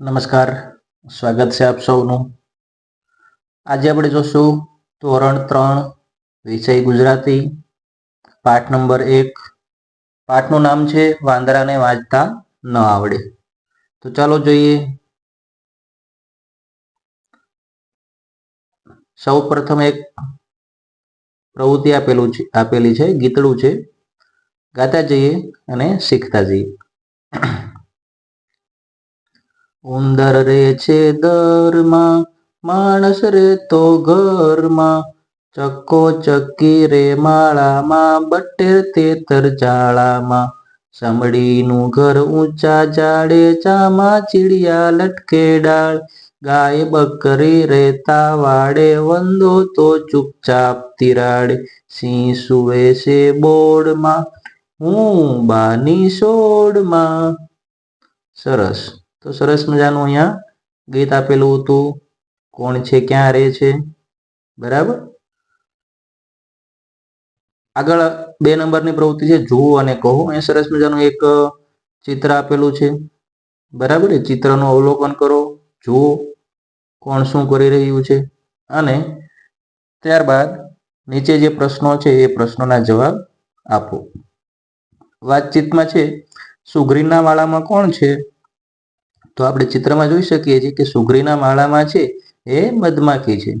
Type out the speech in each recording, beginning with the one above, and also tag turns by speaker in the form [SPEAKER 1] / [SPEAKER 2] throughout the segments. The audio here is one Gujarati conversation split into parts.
[SPEAKER 1] નમસ્કાર. સ્વાગત છે આપ સૌનું. આજે આપણે જોશું ધોરણ ત્રણ, વિષય ગુજરાતી, પાઠ નંબર એક. પાઠનું નામ છે, વાંદરાને વાંચતા ન આવડે. તો ચાલો જોઈએ. સૌ પ્રથમ એક પ્રવૃત્તિ આપેલું છે, આપેલી છે, ગીતડું છે. ગાતા જઈએ અને શીખતા જઈએ. ઉંદર રે છે દરમાં, માણસ રે તો ઘરમાં. ચક્કો ચક્કી રે માળામાં બટેર તેતર જાળામાં સમડીનું ઘર ઊંચા જાડે ચામાં ચીડિયા લટકે ડાળ. ગાય બકરી રેતા વાડે, વંદો તો ચૂપચાપ તિરાડે. સિંહ સુવે છે બોર્ડમાં હું બાની સોડમાં. સરસ. તો સરસ મજાનું અહીંયા ગીત આપેલું હતું. કોણ છે, ક્યાં રહે છે? બરાબર? આગળ બે નંબરની પ્રવૃત્તિ છે, જુઓ અને કહો. અહીંયા સરસ મજાનું એક ચિત્ર આપેલું છે. બરાબર ચિત્રનું અવલોકન કરો, જુઓ કોણ શું કરી રહ્યું છે. અને ત્યારબાદ નીચે જે પ્રશ્નો છે, એ પ્રશ્નોના જવાબ આપો. વાતચીતમાં છે સુગ્રીના માળામાં કોણ છે? તો આપણે ચિત્રમાં જોઈ શકીએ છીએ કે સુગરીના માળામાં છે એ મધમાખી છે.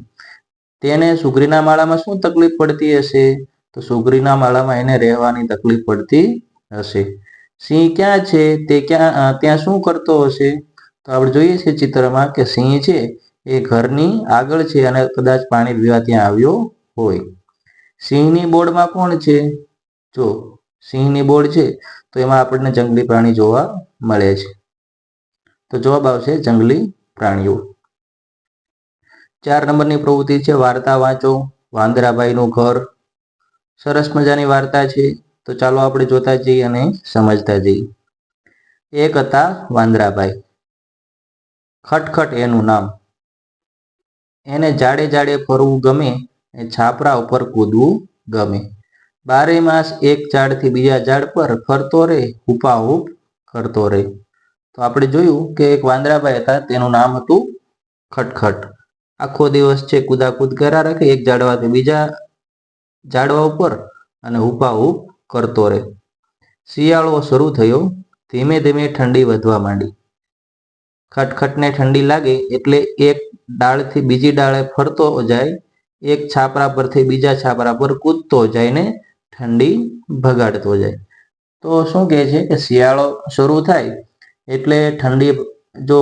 [SPEAKER 1] તેને સુગરીના માળામાં શું તકલીફ પડતી હશે? તો સુગરીના માળામાં એને રહેવાની તકલીફ પડતી હશે. સિંહ ક્યાં છે? તે ક્યાં ત્યાં શું કરતો હશે? તો આપણે જોઈએ છીએ ચિત્રમાં કે સિંહ છે એ ઘરની આગળ છે અને કદાચ પાણી પીવા ત્યાં આવ્યો હોય. સિંહની બોર્ડમાં કોણ છે? જો સિંહની બોર્ડ છે તો એમાં આપણને જંગલી પ્રાણી જોવા મળે છે. તો જવાબ આવશે જંગલી પ્રાણીઓ. ચાર નંબરની પ્રવૃત્તિ છે વાર્તા વાંચો વાંદરાભાઈનું ઘર. સરસ મજાની વાર્તા છે. તો ચાલો આપણે જોતા જઈએ અને સમજતા જઈએ. એક હતા વાંદરાભાઈ ખટખટ એનું નામ. એને જાડે જાડે ફરવું ગમે, એ છાપરા ઉપર કૂદવું ગમે. બારે માસ એક ઝાડથી બીજા ઝાડ પર ફરતો રહે, હુપાહુપ કરતો રહે. તો આપણે જોયું કે એક વાંદરાભાઈ હતા, તેનું નામ હતું ખટખટ. આખો દિવસ છે કુદાકુદ કર્યા રાખે, એક ઝાડવાથી બીજા ઝાડવા ઉપર અને હુપાહુપ કરતો રહે. શિયાળો શરૂ થયો, ધીમે ધીમે ઠંડી વધવા માંડી. ખટખટને ઠંડી લાગે એટલે એક ડાળથી બીજી ડાળે ફરતો જાય, એક છાપરા પરથી બીજા છાપરા પર કૂદતો જાય ને ઠંડી ભગાડતો જાય. તો શું કહે છે કે શિયાળો શરૂ થાય એટલે ઠંડી જો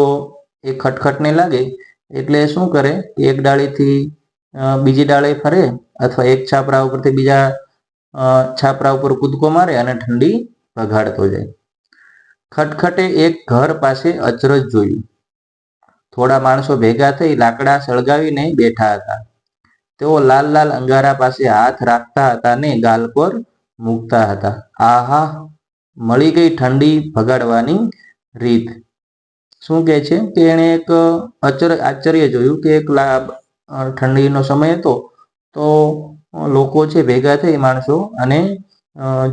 [SPEAKER 1] એ ખટખટને લાગે, એટલે શું કરે? એક ડાળીથી બીજી ડાળે ફરે અથવા એક છાપરા ઉપરથી બીજા છાપરા ઉપર કૂદકો મારે અને ઠંડી ભગાડતો જાય. ખટખટે એક ઘર પાસે અચરજ જોયું. થોડા માણસો ભેગા થઈ લાકડા સળગાવીને બેઠા હતા. તેઓ લાલ લાલ અંગારા પાસે હાથ રાખતા હતા ને ગાલ પર મૂકતા હતા. આહા! મળી ગઈ ઠંડી ભગાડવાની રીત. શું કહે છે કે એણે એક અચર, આશ્ચર્ય જોયું કે એક ઠંડીનો સમય હતો તો લોકો છે ભેગા થઈ માણસો અને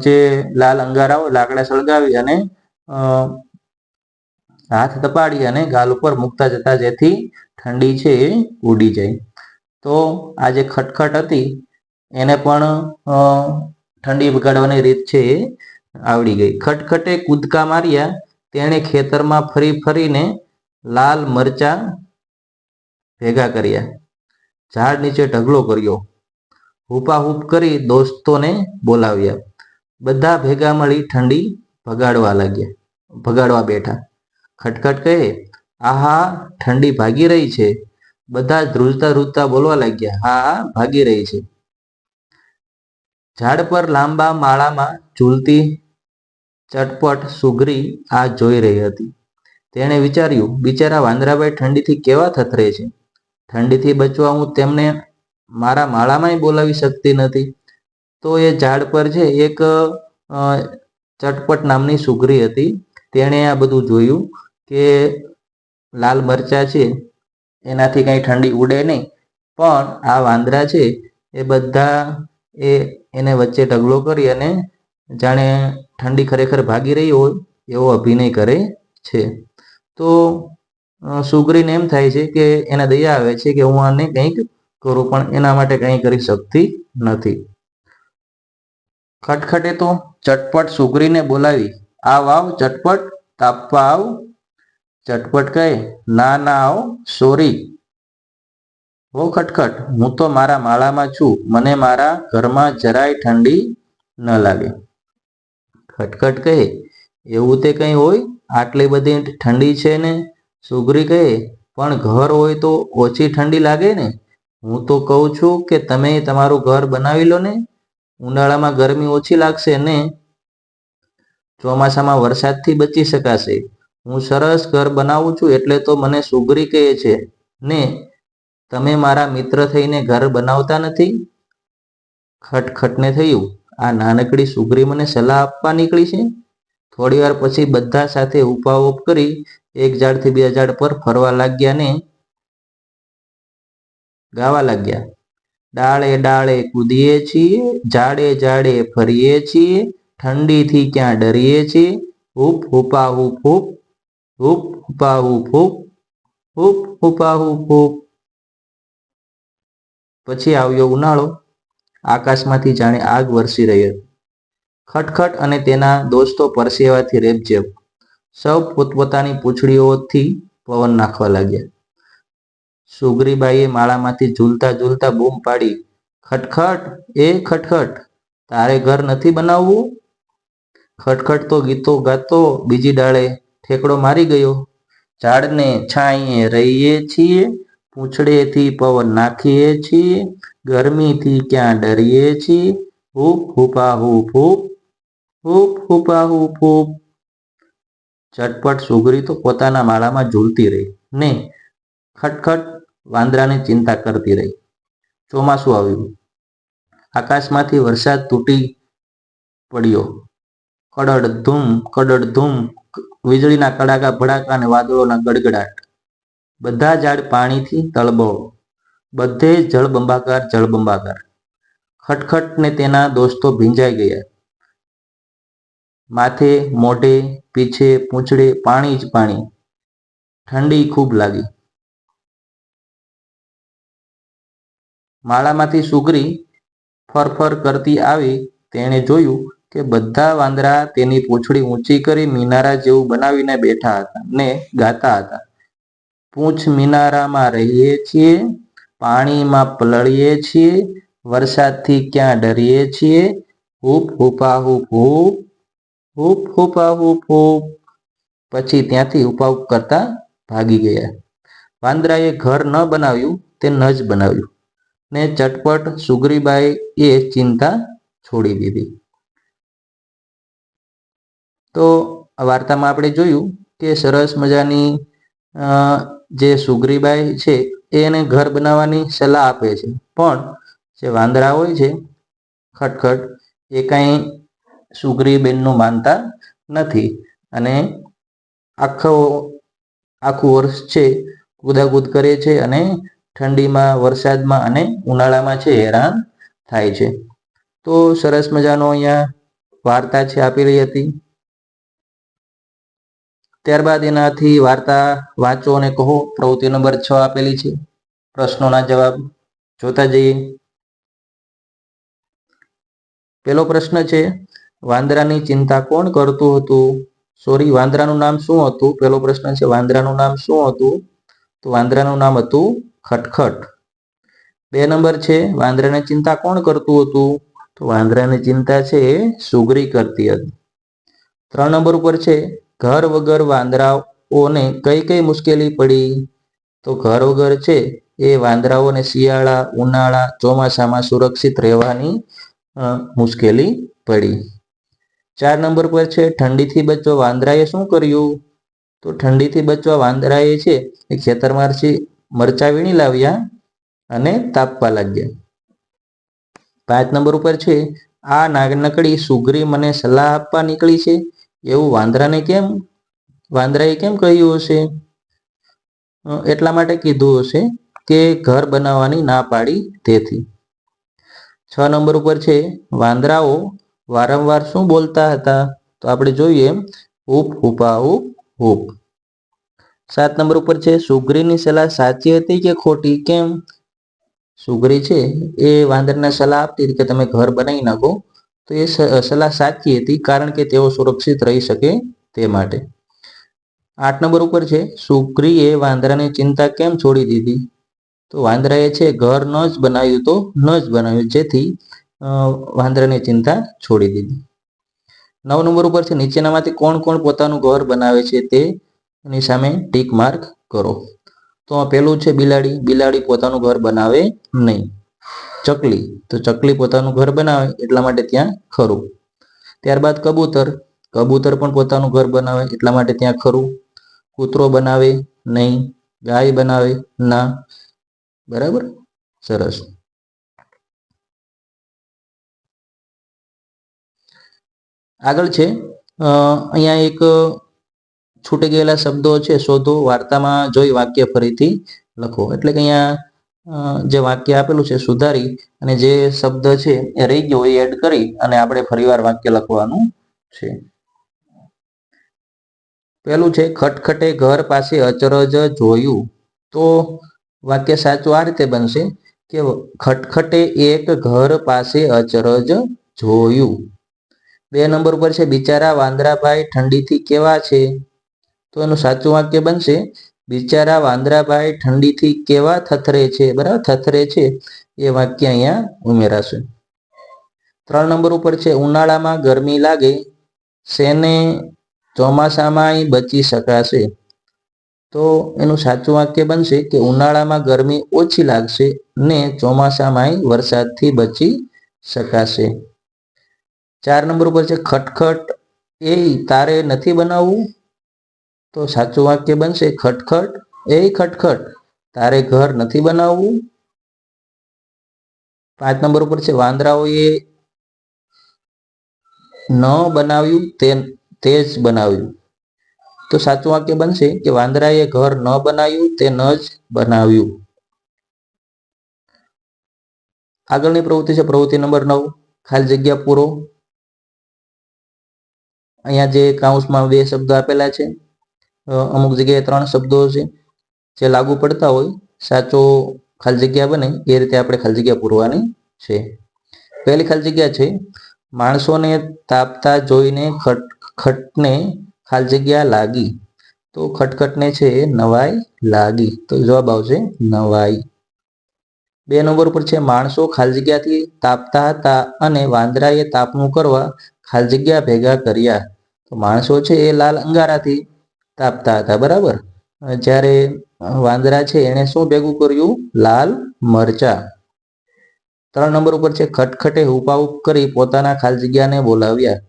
[SPEAKER 1] જે લાલ અંગારાઓ, લાકડા સળગાવી અને હાથ તપાડી અને ગાલ ઉપર મૂકતા જતા જેથી ઠંડી છે એ ઉડી જાય. તો આ જે ખટખટ હતી એને પણ ઠંડી બગાડવાની રીત છે એ આવડી ગઈ. ખટખટે કૂદકા માર્યા તેણે ખેતરમાં ફરી ફરીને લાલ મરચા ભેગા કર્યા. ઝાડ નીચે ઢગલો કર્યો. હુપાહુપ કરી દોસ્તોને બોલાવ્યા. બધા ભેગા મળી ઠંડી ભગાડવા લાગ્યા. ભગાડવા બેઠા. ખટખટ કહે, આહા, ઠંડી ભાગી રહી છે. બધા ધ્રુજતા ધ્રુજતા બોલવા લાગ્યા. હા, ભાગી રહી છે. ઝાડ પર લાંબા માળામાં ઝૂલતી ચટપટ સુગરી આ જોઈ રહી હતી. તેણે વિચાર્યું, બિચારા વાંદરાભાઈ ઠંડીથી કેવા થથરે છે? ઠંડીથી બચવા હું તેમને મારા માળામાંય બોલાવી શકતી નથી. તો એ ઝાડ પર છે એક ચટપટ નામની સુગરી હતી, તેણે આ બધું જોયું કે લાલ મરચા છે, એનાથી કંઈ ઠંડી ઉડે નહીં. પણ આ વાંદરા છે, એ બધા એ એને વચ્ચે ઢગલો કરી અને જાણે ઠંડી ખરેખર ભાગી રહી હોય એવો અભિનય કરે છે. તો સુગ્રીને એમ થાય છે કે એને દયા આવે છે કે હું આને કંઈક કરું, પણ એના માટે કંઈ કરી શકતી નથી. ખટખટે તો ચટપટ સુગ્રીને બોલાવી. આવ આવ ચટપટ તાપવા આવ. ચટપટ કહે, ના ના આવ, સોરી. હો, ખટખટ, હું તો મારા માળામાં છું. મને મારા ઘરમાં જરાય ઠંડી ન લાગે. ખટખટ કહે, એવું તે કંઈ હોય? આટલી બધી ઠંડી છે ને? સુગરી કહે, પણ ઘર હોય તો ઓછી ઠંડી લાગે ને? હું તો કહું છું કે તમે તમારું ઘર બનાવી લો ને. ઉનાળામાં ગરમી ઓછી લાગશે ને. ચોમાસામાં વરસાદથી બચી શકાશે. હું સરસ ઘર બનાવું છું એટલે તો મને સુગરી કહે છે. ને, તમે મારા મિત્ર થઈને ઘર બનાવતા નથી? ખટખટને થયું. આ નાનકડી સુગ્રી મને સલાહ આપવા નીકળી છે? થોડી વાર પછી બધા સાથે ઉપાઓપ કરી એક ઝાડથી બીજા ઝાડ પર ફરવા લાગ્યા ને ગાવા લાગ્યા. ડાળે ડાળે કૂદીએ છીએ, ઝાડે ઝાડે ફરીએ છીએ, ઠંડીથી ક્યાં ડરીએ છીએ? હૂપ હુપા હૂપ હુપ હુપાહુ હુપા હુપ હુપાહુ હૂપ હુપા હૂપ હૂપ પછી આવ્યો ઉનાળો. આકાશમાંથી જાણે આગ વરસી રહી હતી. ખટખટ અને તેના દોસ્તો પરસેવાથી રેબઝેબ સૌ પોતપોતાની પૂંછડીઓથી પવન નાખવા લાગ્યા. સુગરીબાઈએ માળામાંથી ઝૂલતા ઝૂલતા બૂમ પાડી, ખટખટ, એ ખટખટ, તારે ઘર નથી બનાવવું? ખટખટ તો ગીતો ગાતો, બીજી ડાળે ઠેકડો મારી ગયો. ઝાડને છાંયે રહીએ છીએ, પૂંછડેથી પવન નાખીએ છીએ ગરમીથી ક્યાં ડરીએ છીએ? હૂપ, હુપા, હૂપ હૂપ. હૂપ, હુપા ઝટપટ સુગરી તો પોતાના માળામાં ઝૂલતી રહી ને ખટખટ વાંદરાની ચિંતા કરતી રહી. ચોમાસું આવ્યું. આકાશમાંથી વરસાદ તૂટી પડ્યો. કડડ ધૂમ કડડ ધૂમ વીજળીના કડાકા ભડાકા અને વાદળોના ગડગડાટ. બધા ઝાડ પાણીથી તળબળો. બધે જળબંબાકાર જળબંબાકાર. ખટખટ ને તેના દોસ્તો ભીંજાઈ ગયા. માથે મોઢે, પીછે, પૂંછડે પાણી જ પાણી. ઠંડી ખૂબ લાગી. માળામાંથી સુગરી ફરફર કરતી આવી તેણે જોયું કે બધા વાંદરા તેની પૂંછડી ઊંચી કરી મિનારા જેવું બનાવીને બેઠા હતા ને ગાતા હતા. પૂંછ મિનારામાં રહીએ છીએ પાણીમાં પલળીએ છીએ, વરસાદથી ક્યાં ડરીએ છીએ? હૂપ હુપા હુપ હુપ હુપ હુપા. હુપ હુપ પછી ત્યાંથી ઉપા ઉપ કરતા ભાગી ગયા. વાંદરાએ ઘર ન બનાવ્યું, તે ન જ બનાવ્યું. ને ચટપટ સુગ્રીબાઈ એ ચિંતા છોડી દીધી. તો વાર્તામાં આપણે જોયું કે સરસ મજાની જે સુગ્રીબાઈ છે એને ઘર બનાવવાની સલાહ આપે છે. પણ જે વાંદરા હોય છે, ખટખટ, એ કાંઈ સુગ્રીબેનનું માનતા નથી. અને આખો, આખું વર્ષ છે, કૂદાકૂદ કરે છે અને ઠંડીમાં, વરસાદમાં અને ઉનાળામાં છે, હેરાન થાય છે. તો સરસ મજાનો અહીંયા વાર્તા છે આપેલી હતી. ત્યારબાદ એનાથી વાર્તા વાંચો અને કહો. પ્રવૃત્તિ નંબર છ આપેલી છે. પ્રશ્નોના જવાબ જોતા જઈએ. પેલો પ્રશ્ન છે, વાંદરાની ચિંતા કોણ કરતું હતું? સોરી વાંદરાનું નામ શું હતું? પેલો પ્રશ્ન છે, વાંદરાનું નામ શું હતું? તો વાંદરાનું નામ હતું ખટખટ. બે નંબર છે, વાંદરાની ચિંતા કોણ કરતું હતું? તો વાંદરાની ચિંતા છે, સુગરી કરતી હતી. ત્રણ નંબર ઉપર છે ઘર વગર વાંદરાઓને કઈ કઈ મુશ્કેલી પડી? તો ઘર વગર છે એ વાંદરાઓને શિયાળા, ઉનાળા, ચોમાસામાં સુરક્ષિત રહેવાની મુશ્કેલી પડી. ચાર નંબર પર છે, ઠંડીથી બચવા વાંદરાએ શું કર્યું? તો ઠંડીથી બચવા વાંદરાએ છે એ ખેતરમાંથી મરચા વીણી લાવ્યા અને તાપવા લાગ્યા. પાંચ નંબર ઉપર છે, આ નાગનકડી સુગ્રી મને સલાહ આપવા નીકળી છે? એવું વાંદરાને કેમ? વાંદરાએ કેમ કહ્યું હશે? એટલા માટે કીધું હશે કે ઘર બનાવવાની ના પાડી તેથી. છ નંબર ઉપર છે, વાંદરાઓ વારંવાર શું બોલતા હતા? તો આપણે જોઈએ હુપ હુપા ઉપ હુપ. સાત નંબર ઉપર છે, સુગ્રીની સલાહ સાચી હતી કે ખોટી? કેમ? સુગ્રી છે, એ વાંદરને સલાહ આપતી હતી કે તમે ઘર બનાવી નાખો. તો એ સલાહ સાચી હતી કારણ કે તેઓ સુરક્ષિત રહી શકે તે માટે. આઠ નંબર ઉપર છે સુગ્રીએ વાંદરાની ચિંતા કેમ છોડી દીધી? તો વાંદરાએ છે, ઘર ન જ બનાવ્યું તો ન જ બનાવ્યું, જેથી વાંદરાની ચિંતા છોડી દીધી. નવ નંબર ઉપર છે, નીચેનામાંથી કોણ કોણ પોતાનું ઘર બનાવે છે તે એની સામે ટીક માર્ક કરો. તો પેલું છે બિલાડી બિલાડી પોતાનું ઘર બનાવે નહીં. ચકલી. તો ચકલી પોતાનું ઘર બનાવે એટલા માટે ત્યાં ખરું. ત્યારબાદ કબૂતર. કબૂતર પણ પોતાનું ઘર બનાવે એટલા માટે ત્યાં ખરું. કૂતરો બનાવે નહીં. ગાય બનાવે ના. બરાબર? સરસ. આગળ છે. અહીંયા એક છૂટી ગયેલા શબ્દો છે. શોધો. વાર્તામાં જોઈ વાક્ય ફરીથી લખો. એટલે કે અહીંયા જે વાક્ય આપેલું છે, સુધારી, અને જે શબ્દ છે, એ રહી ગયો, એ એડ કરી, અને આપણે ફરીવાર વાક્ય લખવાનું છે. પેલું છે, ખટખટે ઘર પાસે અચરજ જોયું. તો વાક્ય સાચું આ રીતે બનશે કે ખટખટે એક ઘર પાસે અચરજ જોયું. બે નંબર ઉપર છે, બિચારા વાંદરાભાઈ ઠંડીથી કેવા છે? તો એનું સાચું વાક્ય બનશે બિચારા વાંદરાભાઈ ઠંડીથી કેવા થથરે છે? બરાબર, થથરે છે. એ વાક્ય અહીંયા ઉમેરાશે. ત્રણ નંબર ઉપર છે, ઉનાળામાં ગરમી લાગે, શેને ચોમાસામાં બચી શકાશે? તો એનું સાચું વાક્ય બનશે કે ઉનાળામાં ગરમી ઓછી લાગશે ને ચોમાસામાં વરસાદથી બચી શકાશે. ચાર નંબર ઉપર છે, ખટખટ એ તારે નથી બનાવવું? તો સાચું વાક્ય બનશે ખટખટ. એ ખટખટ. તારે ઘર નથી બનાવવું? પાંચ નંબર ઉપર છે, વાંદરાઓએ ન બનાવ્યું તે તે જ બનાવ્યું. તો સાચું વાક્ય બનશે કે વાંદરાએ ઘર ન બનાવ્યું તે ન જ બનાવ્યું. આગળની પ્રવૃત્તિ છે, પ્રવૃત્તિ નંબર નવ. ખાલી જગ્યા પૂરો. અહીંયા જે કાઉન્સમાં બે શબ્દો આપેલા છે અમુક જગ્યાએ ત્રણ શબ્દો છે, જે લાગુ પડતા હોય, સાચો ખાલી જગ્યા બને, એ રીતે આપણે ખાલી જગ્યા પૂરવાની છે. પહેલી ખાલી જગ્યા છે, માણસોને તાપતા જોઈને ખટ, ખટને ખાલી જગ્યા લાગી. તો ખટખટને છે, નવાઈ લાગી. તો જવાબ આવશે, નવાઈ. બે નંબર ઉપર છે, માણસો ખાલી જગ્યાથી તાપતા હતા અને વાંદરાએ તાપનું કરવા ખાલી જગ્યા ભેગા કર્યા. તો માણસો છે, એ લાલ અંગારાથી તાપતા હતા, બરાબર? જ્યારે વાંદરા છે એણે શું ભેગું કર્યું? લાલ મરચા. ત્રણ નંબર ઉપર છે, ખટખટે હુપાહુપ કરી પોતાના ખાલી જગ્યાને બોલાવ્યા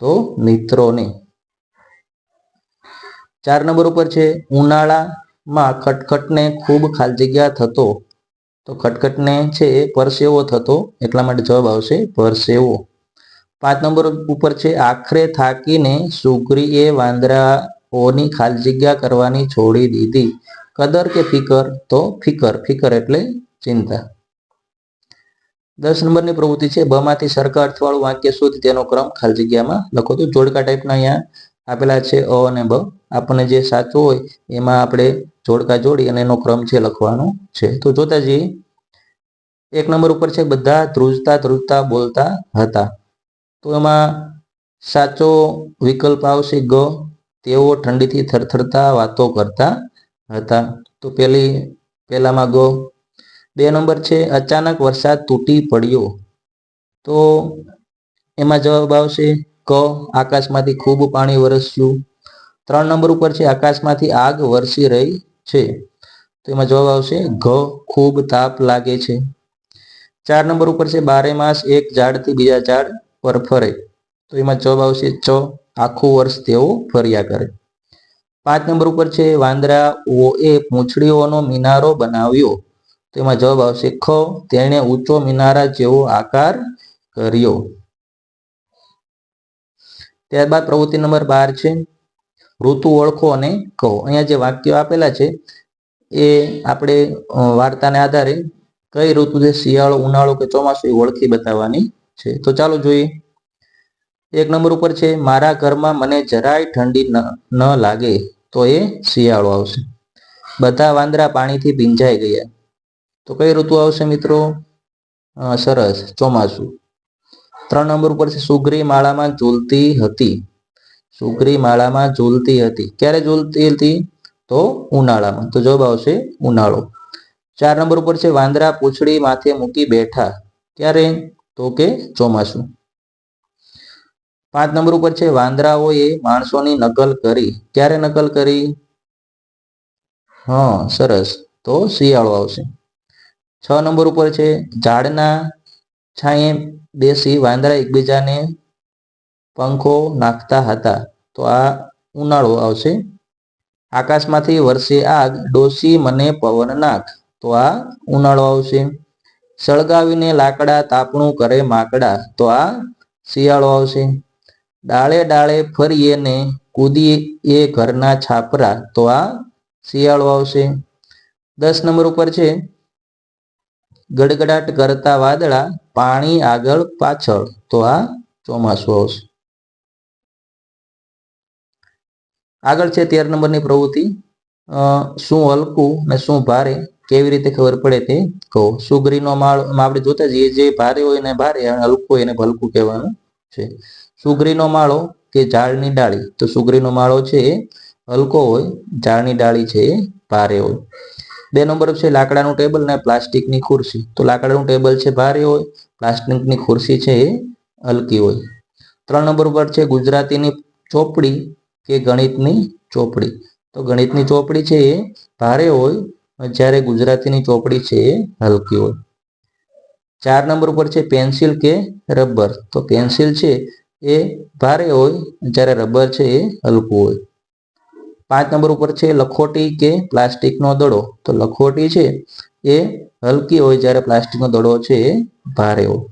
[SPEAKER 1] તો મિત્રોને ચાર નંબર ઉપર છે, ઉનાળામાં ખટખટને ખૂબ ખાલી જગ્યા થતો. તો ખટખટને છે પરસેવો થતો, એટલા માટે જવાબ આવશે પરસેવો. પાંચ નંબર ઉપર છે, આખરે થાકીને સુગ્રીએ વાંદરાઓની ખાલી જગ્યા કરવાની છોડી દીધી. કદર કે ફિકર? તો ફિકર. ફિકર એટલે ચિંતા. દસ નંબરની પ્રવૃત્તિ છે બ માંથી સરખા અર્થવાળું વાક્ય શોધ તેનો ક્રમ ખાલી જગ્યામાં લખો. તો જોડકા ટાઈપના અહીંયા આપેલા છે, અ અને બ. આપણને જે સાચું હોય એમાં આપણે જોડકા જોડી અને એનો ક્રમ છે લખવાનો છે. તો જોતા જઈએ. એક નંબર ઉપર છે, બધા ધ્રુજતા ધ્રુજતા બોલતા હતા. તો એમાં સાચો વિકલ્પ આવશે ગ તેઓ ઠંડીથી થરથરતા વાતો કરતા હતા. તો પેલી પેલામાં ગો બે નંબર છે, અચાનક વરસાદ તૂટી પડ્યો. તો એમાં જવાબ આવશે, ક, આકાશમાંથી ખૂબ પાણી વરસ્યું. ત્રણ નંબર ઉપર છે, આકાશમાંથી આગ વરસી રહી છે. તો એમાં જવાબ આવશે, ઘ, ખૂબ તાપ લાગે છે. ચાર નંબર ઉપર છે બારે માસ એક ઝાડથી બીજા ઝાડ પર ફરે. તો એમાં જવાબ આવશે, ચ. આખું વર્ષ તેઓ ફર્યા કરે. પાંચ નંબર ઉપર છે વાંદરાઓએ પૂંછડીઓનો મિનારો બનાવ્યો. તેમાં જવાબ આવશે, ખ. તેણે ઊંચો મિનારા જેવો આકાર કર્યો. ત્યારબાદ પ્રવૃત્તિ નંબર બાર છે, ઋતુ ઓળખો અને કહો. અહીંયા જે વાક્યો આપેલા છે, એ આપણે વાર્તાને આધારે કઈ ઋતુ છે શિયાળો, ઉનાળો કે ચોમાસું એ ઓળખી બતાવવાની છે. તો ચાલો જોઈએ. એક નંબર ઉપર છે, મારા ઘરમાં મને જરાય ઠંડી ન લાગે, તો એ શિયાળો આવશે. બધા વાંદરા પાણીથી ભીંજાઈ ગયા. તો કઈ ઋતુ આવશે મિત્રો? સરસ, ચોમાસું. ત્રણ નંબર ઉપર છે સુગરી માળામાં ઝૂલતી હતી. સુગરી માળામાં ઝૂલતી હતી. ક્યારે ઝૂલતી હતી? તો ઉનાળામાં. તો જવાબ આવશે, ઉનાળો. ચાર નંબર ઉપર છે, વાંદરા પૂંછડી માથે મૂકી બેઠા. ક્યારે? તો કે ચોમાસું. પાંચ નંબર ઉપર છે, વાંદરાઓએ માણસોની નકલ કરી. ક્યારે નકલ કરી? હા, સરસ. તો શિયાળો આવશે. છ નંબર ઉપર છે, ઝાડના છાંયે બેસી વાંદરા એકબીજાને પંખો નાખતા હતા. તો આ ઉનાળો આવશે. આકાશમાંથી વરસે આગ, ડોસી મને પવન નાખ. તો આ ઉનાળો આવશે. સળગાવીને લાકડા તાપણું કરે માકડા. તો આ શિયાળો આવશે. ડાળે ડાળે ફરીએ ને કૂદીએ ઘરના છાપરા. તો આ શિયાળો આવશે. દસ નંબર ઉપર છે. ગડગડાટ કરતા વાદળા પાણી આગળ પાછળ. તો આ ચોમાસું આવશે. આગળ છે તેર નંબરની પ્રવૃત્તિ. શું હલકું ને શું ભારે? કેવી રીતે ખબર પડે તે કહો. સુગરીનો માળ આપણે જોતા જઈએ. જે ભારે હોય ને ભારે, અને હલકું હોય એને ભલકું કહેવાનું છે. સુગરીનો માળો કે ઝાડની ડાળી? તો સુગરીનો માળો છે એ હલકો હોય, ઝાડની ડાળી છે એ ભારે હોય. બે નંબર છે લાકડાનું ટેબલ ને પ્લાસ્ટિકની ખુરશી. તો લાકડાનું ટેબલ છે ભારે હોય, પ્લાસ્ટિકની ખુરશી છે એ હલકી હોય. ત્રણ નંબર ઉપર છે ગુજરાતીની ચોપડી કે ગણિતની ચોપડી? તો ગણિતની ચોપડી છે એ ભારે હોય જ્યારે ગુજરાતીની ચોપડી છે એ હલકી હોય. ચાર નંબર ઉપર છે પેન્સિલ કે રબર? તો પેન્સિલ છે એ ભારે હોય જ્યારે રબર છે એ હલકું હોય. પાંચ નંબર ઉપર છે લખોટી કે પ્લાસ્ટિકનો દડો. તો લખોટી છે એ હલકી હોય જ્યારે પ્લાસ્ટિકનો દડો છે એ ભારે હોય.